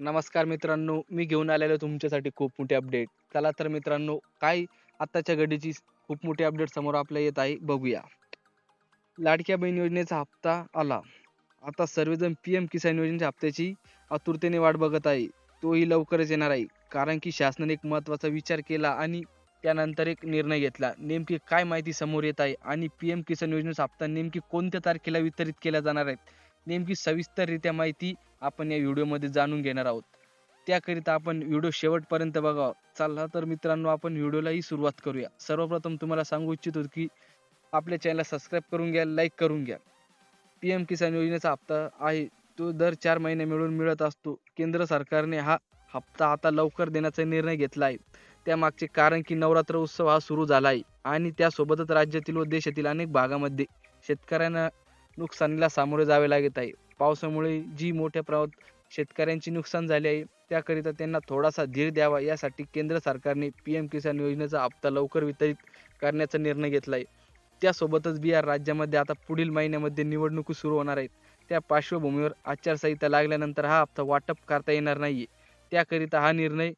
नमस्कार मित्रांनो मी घेऊन आलेलो तुमच्यासाठी खूप मोठी अपडेट चला तर मित्रांनो काय आत्ताच्या घडीची खूप मोठी अपडेट समोर आपल्या येत आहे बघूया. लाडक्या बहीण योजनेचा हप्ता आला. आता सर्वजण पी एम किसान योजनेच्या हप्त्याची आतुरतेने वाट बघत आहे. तोही लवकरच येणार आहे कारण की शासनाने एक महत्त्वाचा विचार केला आणि त्यानंतर एक निर्णय घेतला. नेमकी काय माहिती समोर येत आहे आणि पी एम किसान योजनेचा हप्ता नेमकी कोणत्या तारखेला वितरित केला जाणार आहे? नेमकी सविस्तररित्या माहिती आपण या व्हिडिओमध्ये जाणून घेणार आहोत. त्याकरिता आपण व्हिडिओ शेवटपर्यंत बघावा चालला तर मित्रांनो आपण व्हिडिओलाही सुरुवात करूया. सर्वप्रथम तुम्हाला सांगू इच्छितो की आपल्या चॅनलला सबस्क्राईब करून घ्या लाईक करून घ्या. पी एम किसान योजनेचा हप्ता आहे. तो दर चार महिने मिळून मिळत असतो. केंद्र सरकारने हा हप्ता आता लवकर देण्याचा निर्णय घेतला आहे. त्यामागचे कारण की नवरात्र उत्सव हा सुरू झाला आहे. आणि त्यासोबतच राज्यातील व देशातील अनेक भागामध्ये शेतकऱ्यांना नुकसानीला सामोरे जावे लागत आहे. पावसामुळे जी मोठ्या प्रमाणात शेतकऱ्यांची नुकसान झाले आहे त्याकरिता त्यांना थोडासा धीर द्यावा यासाठी केंद्र सरकारने पी एम किसान योजनेचा हप्ता लवकर वितरित करण्याचा निर्णय घेतला आहे त्यासोबतच बिहार राज्यामध्ये आता पुढील महिन्यामध्ये निवडणुकी सुरू होणार आहेत. त्या पार्श्वभूमीवर आचारसंहिता लागल्यानंतर हा हप्ता वाटप करता येणार नाहीये. त्याकरिता हा निर्णय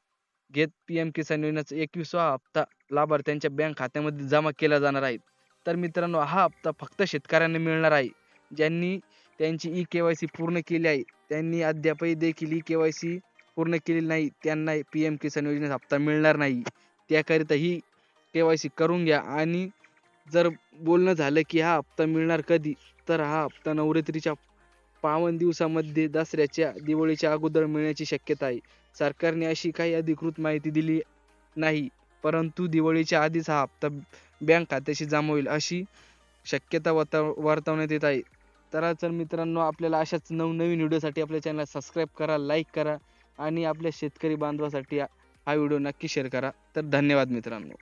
घेत पी एम किसान योजनेचा एकवीसवा हप्ता लाभार्थ्यांच्या बँक खात्यामध्ये जमा केला जाणार आहे. तर मित्रांनो हा हप्ता फक्त शेतकऱ्यांना मिळणार आहे. ज्यांनी त्यांची ई के वाय सी पूर्ण केली आहे. त्यांनी अद्यापही देखील ई के वाय सी पूर्ण केलेली नाही. त्यांना पी एम किसान योजनेचा हप्ता मिळणार नाही. त्याकरिता ही के वाय सी करून घ्या. आणि जर बोलणं झालं की हा हप्ता मिळणार कधी तर हा हप्ता नवरात्रीच्या पावन दिवसामध्ये दसऱ्याच्या दिवाळीच्या अगोदर मिळण्याची शक्यता आहे. सरकारने अशी काही अधिकृत माहिती दिली नाही परंतु दिवाळीच्या आधीच हा हप्ता बँक खात्याशी जमा होईल अशी शक्यता वर्तव वर्तवण्यात येत आहे. तर चल मित्रांनो आपल्याला अशाच नवनवीन व्हिडिओसाठी आपल्या चॅनलला सबस्क्राईब करा लाईक करा आणि आपल्या शेतकरी बांधवासाठी हा व्हिडिओ नक्की शेअर करा. तर धन्यवाद मित्रांनो.